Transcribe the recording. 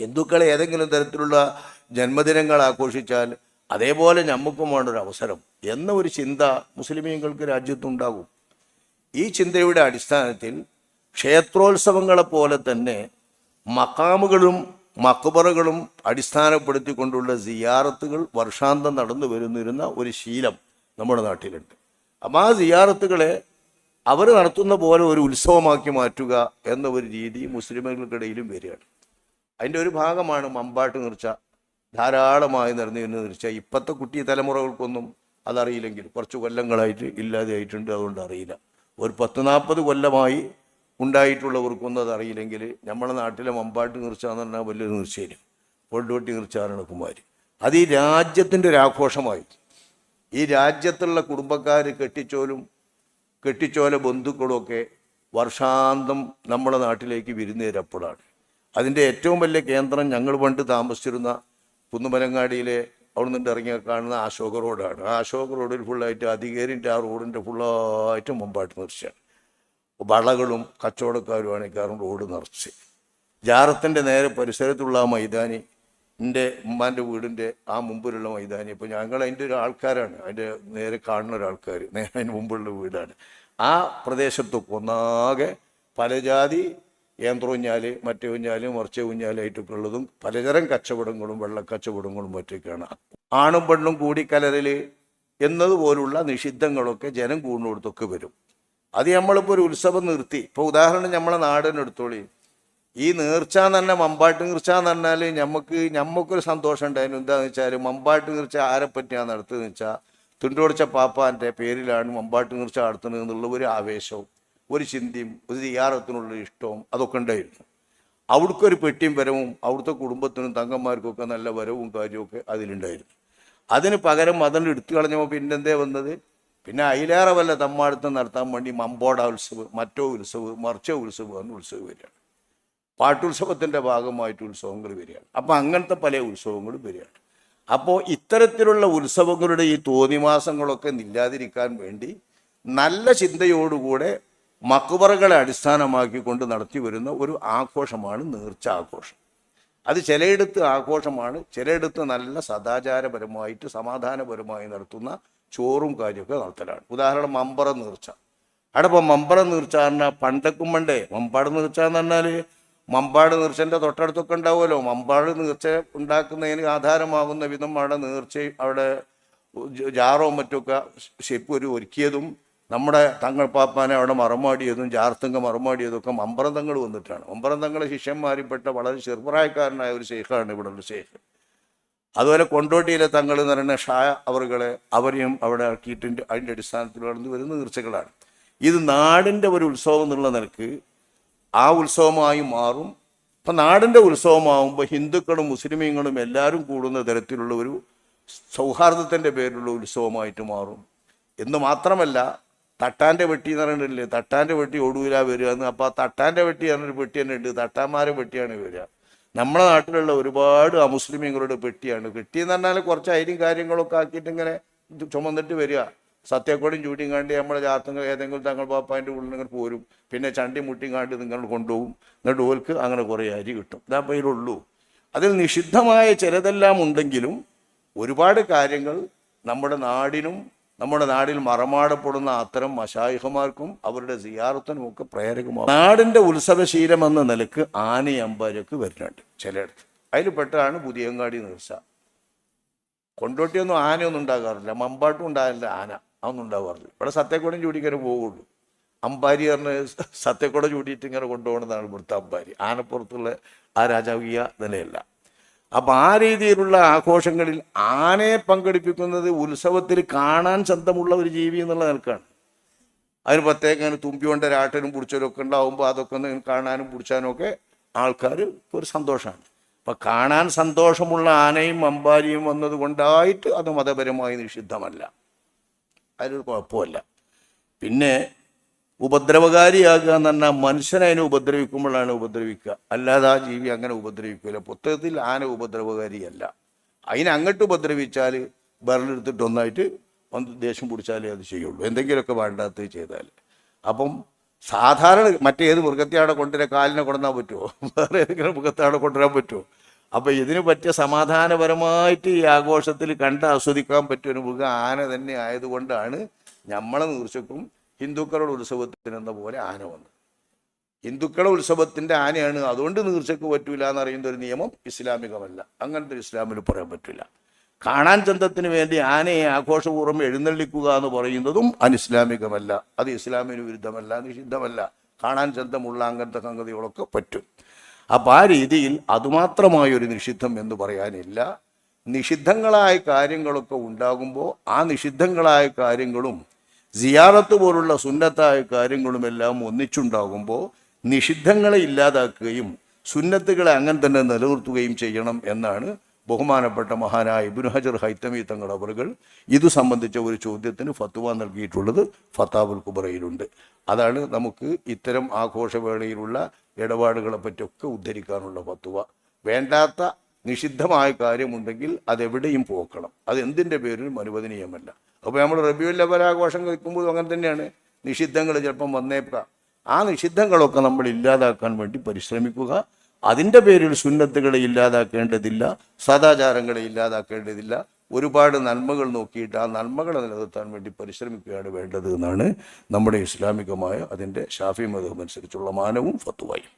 ഹിന്ദുക്കൾ ഏതെങ്കിലും തരത്തിലുള്ള ജന്മദിനങ്ങൾ ആഘോഷിച്ചാൽ അതേപോലെ നമുക്കും വേണ്ട ഒരു അവസരം എന്ന ഒരു ചിന്ത മുസ്ലിമീങ്ങൾക്ക് രാജ്യത്തുണ്ടാകും. ഈ ചിന്തയുടെ അടിസ്ഥാനത്തിൽ ക്ഷേത്രോത്സവങ്ങളെ പോലെ തന്നെ മക്കാമുകളും മക്ബറകളും അടിസ്ഥാനപ്പെടുത്തിക്കൊണ്ടുള്ള സിയാറത്തുകൾ വർഷാന്തം നടന്നു വരുന്നിരുന്ന ഒരു ശീലം നമ്മുടെ നാട്ടിലുണ്ട്. അപ്പം ആ സിയാറത്തുകളെ അവർ നടത്തുന്ന പോലെ ഒരു ഉത്സവമാക്കി മാറ്റുക എന്ന ഒരു രീതി മുസ്ലിമുകൾക്കിടയിലും വരികയാണ്. അതിന്റെ ഒരു ഭാഗമാണ് മമ്പാട്ട് നിർച്ച ധാരാളമായി നിറഞ്ഞു വരുന്ന നിർച്ച ഇപ്പോഴത്തെ കുട്ടി തലമുറകൾക്കൊന്നും അതറിയില്ലെങ്കിൽ കുറച്ച് കൊല്ലങ്ങളായിട്ട് ഇല്ലാതെ ആയിട്ടുണ്ട് അതുകൊണ്ട് അറിയില്ല. ഒരു പത്ത് നാൽപ്പത് കൊല്ലമായി ഉണ്ടായിട്ടുള്ളവർക്കൊന്നും അതറിയില്ലെങ്കിൽ നമ്മുടെ നാട്ടിലെ മമ്പാട്ട് നിർച്ച എന്ന് പറഞ്ഞാൽ വലിയ നീർച്ചയിലും പൊണ്ടോട്ടി നീർച്ചാറാണ് കുമാരി. അത് ഈ രാജ്യത്തിന്റെ ഒരു ഈ രാജ്യത്തുള്ള കുടുംബക്കാർ കെട്ടിച്ചോലും കെട്ടിച്ചോല ബന്ധുക്കളുമൊക്കെ വർഷാന്തം നമ്മുടെ നാട്ടിലേക്ക് വിരുന്നേരപ്പോഴാണ്. അതിന്റെ ഏറ്റവും വലിയ കേന്ദ്രം ഞങ്ങൾ പണ്ട് താമസിച്ചിരുന്ന കുന്നുമലങ്ങാടിയിലെ അവിടെ നിന്ന് ഇറങ്ങി കാണുന്ന അശോക റോഡാണ്. ആ അശോക റോഡിൽ ഫുള്ളായിട്ട് അധികാരിന്റെ ആ റോഡിന്റെ ഫുള്ളായിട്ട് മുമ്പായിട്ട് നിറച്ചാണ്. വളകളും കച്ചവടക്കാരുമാണ് കാരണം റോഡ് നിറച്ച്. ജാറത്തിന്റെ നേരെ പരിസരത്തുള്ള ആ മൈതാനി എന്റെ ഉമ്മാന്റെ വീടിന്റെ ആ മുമ്പിലുള്ള മൈതാനി ഇപ്പോൾ ഞങ്ങൾ അതിന്റെ ഒരു ആൾക്കാരാണ്. അതിന്റെ നേരെ കാണുന്ന ഒരാൾക്കാർ നേരെ അതിന് മുമ്പുള്ള വീടാണ്. ആ പ്രദേശത്തൊക്കെ ഒന്നാകെ പലജാതി യന്ത്രൂഞ്ഞാൽ മറ്റേ ഊഞ്ഞാൽ മറിച്ച ഊഞ്ഞാലായിട്ടൊക്കെ ഉള്ളതും പലതരം കച്ചവടങ്ങളും വെള്ളക്കച്ചവടങ്ങളും മറ്റൊക്കെയാണ് ആണും പെണ്ണും കൂടിക്കലരൽ എന്നതുപോലുള്ള നിഷിദ്ധങ്ങളൊക്കെ ജനം കൂടുന്നിടത്തൊക്കെ വരും. അത് നമ്മളിപ്പോൾ ഒരു ഉത്സവം നിർത്തി. ഇപ്പോൾ ഉദാഹരണം നമ്മളെ നാടിനെ എടുത്തോളി. ഈ നീർച്ച തന്നെ മമ്പാട്ട് നീർച്ച എന്ന് പറഞ്ഞാൽ നമുക്ക് ഞമ്മക്കൊരു സന്തോഷം ഉണ്ടായിരുന്നു. എന്താണെന്ന് വെച്ചാൽ മമ്പാട്ട് നീർച്ച ആരെ പറ്റിയാണ് നടത്തുന്നത് വെച്ചാൽ തുണ്ടോടിച്ച പാപ്പാന്റെ പേരിലാണ് മമ്പാട്ട് നീർച്ച നടത്തുന്നത് എന്നുള്ള ഒരു ആവേശവും. ഒരു ചിന്തയും ഒരു തിയാറത്തിനുള്ള ഇഷ്ടവും അതൊക്കെ ഉണ്ടായിരുന്നു. അവിടുത്തെ ഒരു പെട്ടിയും വരവും അവിടുത്തെ കുടുംബത്തിനും തങ്കന്മാർക്കൊക്കെ നല്ല വരവും കാര്യമൊക്കെ അതിലുണ്ടായിരുന്നു. അതിന് പകരം അതിന് എടുത്തു കളഞ്ഞപ്പോൾ പിന്നെന്തേ വന്നത്? പിന്നെ അയിലേറെ വല്ല തമ്മാടുത്തം നടത്താൻ വേണ്ടി മമ്പോട ഉത്സവ് മറ്റോ ഉത്സവ് മറിച്ചോ ഉത്സവ് എന്ന ഉത്സവം വരികയാണ്. പാട്ടുത്സവത്തിന്റെ ഭാഗമായിട്ട് ഉത്സവങ്ങൾ വരികയാണ്. അപ്പോൾ അങ്ങനത്തെ പല ഉത്സവങ്ങളും വരികയാണ്. അപ്പോൾ ഇത്തരത്തിലുള്ള ഉത്സവങ്ങളുടെ ഈ തോന്നിമാസങ്ങളൊക്കെ ഇല്ലാതിരിക്കാൻ വേണ്ടി നല്ല ചിന്തയോടുകൂടെ മക്കുബറകളെ അടിസ്ഥാനമാക്കിക്കൊണ്ട് നടത്തി വരുന്ന ഒരു ആഘോഷമാണ് നേർച്ച ആഘോഷം അത് ചിലയിടത്ത് ആഘോഷമാണ് ചിലയിടത്ത് നല്ല സദാചാരപരമായിട്ട് സമാധാനപരമായി നടത്തുന്ന ചോറും കാര്യമൊക്കെ നടത്തലാണ്. ഉദാഹരണം മമ്പറ നീർച്ച. അവിടെ ഇപ്പോൾ മമ്പറ നീർച്ച പറഞ്ഞാൽ പണ്ടക്കും പണ്ടേ മമ്പാട് നീർച്ച എന്ന് പറഞ്ഞാൽ മമ്പാട് നീർച്ചന്റെ തൊട്ടടുത്തൊക്കെ ഉണ്ടാവുമല്ലോ. മമ്പാട് നീർച്ച ഉണ്ടാക്കുന്നതിന് ആധാരമാകുന്ന വിധം അവിടെ നീർച്ച അവിടെ ജാറോ മറ്റൊക്കെ ഷെപ്പ് ഒരു ഒരുക്കിയതും നമ്മുടെ തങ്ങൾ പാപ്പാനെ അവിടെ മറമാടിയതും ജാർത്തങ്ക മറമാടിയതും ഒക്കെ മമ്പറം തങ്ങൾ വന്നിട്ടാണ്. മമ്പറം തങ്ങളെ ശിഷ്യന്മാരിൽപ്പെട്ട വളരെ ചെറുപ്രായക്കാരനായ ഒരു ശേഖാണ് ഇവിടെ ഉള്ള ശേഖ്. അതുപോലെ കൊണ്ടോട്ടിയിലെ തങ്ങൾ എന്ന് പറയുന്ന ഷാ അവറുകളെ അവരെയും അവിടെ ആക്കിയിട്ടുണ്ട്. അതിന്റെ അടിസ്ഥാനത്തിൽ വളർന്നു വരുന്ന നീർച്ചകളാണ്. ഇത് നാടിന്റെ ഒരു ഉത്സവം എന്നുള്ള നിലയ്ക്ക് ആ ഉത്സവമായി മാറും. ഇപ്പം നാടിന്റെ ഉത്സവമാകുമ്പോൾ ഹിന്ദുക്കളും മുസ്ലിമീങ്ങളും എല്ലാവരും കൂടുന്ന തരത്തിലുള്ള ഒരു സൗഹാർദ്ദത്തിന്റെ പേരിലുള്ള ഉത്സവമായിട്ട് മാറും. എന്ന് മാത്രമല്ല തട്ടാന്റെ വെട്ടി എന്ന് പറഞ്ഞിട്ടില്ലേ തട്ടാന്റെ വെട്ടി ഒടുവില വരിക എന്ന്. അപ്പോൾ ആ തട്ടാന്റെ വെട്ടി എന്നൊരു പെട്ടി തന്നെ ഉണ്ട്. തട്ടാന്മാരെ വെട്ടിയാണ് വരിക. നമ്മുടെ നാട്ടിലുള്ള ഒരുപാട് അമുസ്ലിമീങ്ങളുടെ പെട്ടിയാണ്. പെട്ടി എന്ന് പറഞ്ഞാൽ കുറച്ച് അരിയും കാര്യങ്ങളൊക്കെ ആക്കിയിട്ട് ഇങ്ങനെ ചുമന്നിട്ട് വരിക. സത്യക്കോടിയും ചൂട്ടിയും കാണ്ടി നമ്മളെ ജാത്തങ്ങൾ ഏതെങ്കിലും തങ്ങൾ പാപ്പാന്റെ ഉള്ളിൽ ഇങ്ങനെ പോരും. പിന്നെ ചണ്ടി മുട്ടിയും കാണ്ടി നിങ്ങൾ കൊണ്ടുപോകും. എന്നിട്ട് ഓൽക്ക് അങ്ങനെ കുറേ അരി കിട്ടും. ഇതാ പേരുള്ളൂ അതിൽ നിഷിദ്ധമായ ചിലതെല്ലാം ഉണ്ടെങ്കിലും ഒരുപാട് കാര്യങ്ങൾ നമ്മുടെ നാടിനും നമ്മുടെ നാടിൽ മറമാടപ്പെടുന്ന അത്തരം മഷായിഹമാർക്കും അവരുടെ സിയാറത്തിനും ഒക്കെ പ്രേരകമാണ് നാടിന്റെ ഉത്സവശീലം എന്ന നിലയ്ക്ക് ആനയമ്പാരൊക്കെ വരുന്നുണ്ട് ചിലയിടത്ത്. അതിൽ പെട്ടതാണ് പുതിയങ്ങാടി നിർസ കൊണ്ടോട്ടിയൊന്നും ആനയൊന്നും ഉണ്ടാകാറില്ല. മമ്പാട്ടും ഉണ്ടാകില്ല ആന അതൊന്നും ഉണ്ടാകാറില്ല. ഇവിടെ സത്യക്കുടം ചൂടിക്കനെ പോവുള്ളൂ. അമ്പാരി പറഞ്ഞ് സത്യക്കുട ചൂടിയിട്ട് ഇങ്ങനെ കൊണ്ടുപോകണമെന്നാണ് ഇവിടുത്തെ അമ്പാരി. ആനപ്പുറത്തുള്ള ആ രാജാവീയ നിലയല്ല. അപ്പം ആ രീതിയിലുള്ള ആഘോഷങ്ങളിൽ ആനയെ പങ്കെടുപ്പിക്കുന്നത് ഉത്സവത്തിൽ കാണാൻ ചന്തമുള്ള ഒരു ജീവി എന്നുള്ള നിലക്കാണ്. അതിന് പ്രത്യേകം അങ്ങനെ തുമ്പി കൊണ്ട് രാട്ടനും പിടിച്ചലും ഒക്കെ ഉണ്ടാവുമ്പോൾ അതൊക്കെ ഒന്ന് കാണാനും പിടിച്ചാനും ഒക്കെ ആൾക്കാർ ഒരു സന്തോഷമാണ് അപ്പം കാണാൻ സന്തോഷമുള്ള ആനയും അമ്പാരിയും വന്നതുകൊണ്ടായിട്ട് അത് മതപരമായി നിഷിദ്ധമല്ല. അതിലൊരു കുഴപ്പമല്ല പിന്നെ ഉപദ്രവകാരിയാകുക എന്ന് പറഞ്ഞാൽ മനുഷ്യനെ അതിനെ ഉപദ്രവിക്കുമ്പോഴാണ് ഉപദ്രവിക്കുക. അല്ലാതെ ആ ജീവി അങ്ങനെ ഉപദ്രവിക്കില്ല പുസ്തകത്തിൽ ആന ഉപദ്രവകാരിയല്ല. അതിനെ അങ്ങോട്ട് ഉപദ്രവിച്ചാൽ ബറിലെടുത്തിട്ട് ഒന്നായിട്ട് ഒന്ന് ദേഷ്യം പിടിച്ചാലേ അത് ചെയ്യുള്ളൂ. എന്തെങ്കിലുമൊക്കെ വേണ്ടാത്തത് ചെയ്താൽ. അപ്പം സാധാരണ മറ്റേത് മൃഗത്തെയാടെ കൊണ്ടുവരാൻ കാലിനെ കൊണ്ടുവന്നാൽ പറ്റുമോ? വേറെ ഏതെങ്കിലും മൃഗത്തെയാടെ കൊണ്ടുവരാൻ പറ്റുമോ? അപ്പം ഇതിന് പറ്റിയ സമാധാനപരമായിട്ട് ഈ ആഘോഷത്തിൽ കണ്ട് ആസ്വദിക്കാൻ പറ്റിയ ഒരു മൃഗം ആന തന്നെ ആയതുകൊണ്ടാണ് നമ്മളെ നീർച്ചക്കും ഹിന്ദുക്കളുടെ ഉത്സവത്തിനെന്ന പോലെ ആന വന്നു. ഹിന്ദുക്കളുടെ ഉത്സവത്തിന്റെ ആനയാണ്. അതുകൊണ്ട് നീർച്ചയ്ക്ക് പറ്റൂല എന്ന് പറയുന്ന ഒരു നിയമം ഇസ്ലാമികമല്ല. അങ്ങനത്തെ ഇസ്ലാമിൽ പറയാൻ പറ്റില്ല കാണാൻ ചന്തത്തിന് വേണ്ടി ആനയെ ആഘോഷപൂർവം എഴുന്നള്ളിക്കുക എന്ന് പറയുന്നതും അനിസ്ലാമികമല്ല. അത് ഇസ്ലാമിന് വിരുദ്ധമല്ല നിഷിദ്ധമല്ല. കാണാൻ ചന്തമുള്ള അങ്ങനത്തെ സംഗതികളൊക്കെ പറ്റും. അപ്പം ആ രീതിയിൽ അതുമാത്രമായ ഒരു നിഷിദ്ധം എന്ന് പറയാനില്ല. നിഷിദ്ധങ്ങളായ കാര്യങ്ങളൊക്കെ ഉണ്ടാകുമ്പോൾ ആ നിഷിദ്ധങ്ങളായ കാര്യങ്ങളും സിയാറത്ത് പോലുള്ള സുന്നത്തായ കാര്യങ്ങളുമെല്ലാം ഒന്നിച്ചുണ്ടാകുമ്പോൾ നിഷിദ്ധങ്ങളെ ഇല്ലാതാക്കുകയും സുന്നത്തുകളെ അങ്ങനെ തന്നെ നിലനിർത്തുകയും ചെയ്യണം എന്നാണ് ബഹുമാനപ്പെട്ട മഹാനായ ഇബ്നു ഹജർ ഹൈത്തമി തങ്ങൾ അവറുകൾ. ഇത് സംബന്ധിച്ച ഒരു ചോദ്യത്തിന് ഫത്തുവ നൽകിയിട്ടുള്ളത് ഫത്താബുൽ കുബറയിലുണ്ട് അതാണ് നമുക്ക് ഇത്തരം ആഘോഷവേളയിലുള്ള ഇടപാടുകളെ പറ്റിയൊക്കെ ഉദ്ധരിക്കാനുള്ള ഫത്തുവ വേണ്ടാത്ത നിഷിദ്ധമായ കാര്യമുണ്ടെങ്കിൽ അതെവിടെയും പോക്കണം. അത് എന്തിന്റെ പേരിലും അനുവദനീയമല്ല. അപ്പോൾ നമ്മൾ റബിയുൽ അവൽ ആഘോഷം കഴിക്കുമ്പോഴും അങ്ങനെ തന്നെയാണ്. നിഷിദ്ധങ്ങൾ ചിലപ്പം വന്നേക്കാം. ആ നിഷിദ്ധങ്ങളൊക്കെ നമ്മൾ ഇല്ലാതാക്കാൻ വേണ്ടി പരിശ്രമിക്കുക. അതിന്റെ പേരിൽ സുന്നത്തുകളെ ഇല്ലാതാക്കേണ്ടതില്ല സദാചാരങ്ങളെ ഇല്ലാതാക്കേണ്ടതില്ല. ഒരുപാട് നന്മകൾ നോക്കിയിട്ട് ആ നന്മകളെ നിലനിർത്താൻ വേണ്ടി പരിശ്രമിക്കുകയാണ് വേണ്ടത് എന്നാണ് നമ്മുടെ ഇസ്ലാമികമായ അതിന്റെ ഷാഫി മതം അനുസരിച്ചുള്ള മാനവും ഫത്തുവായും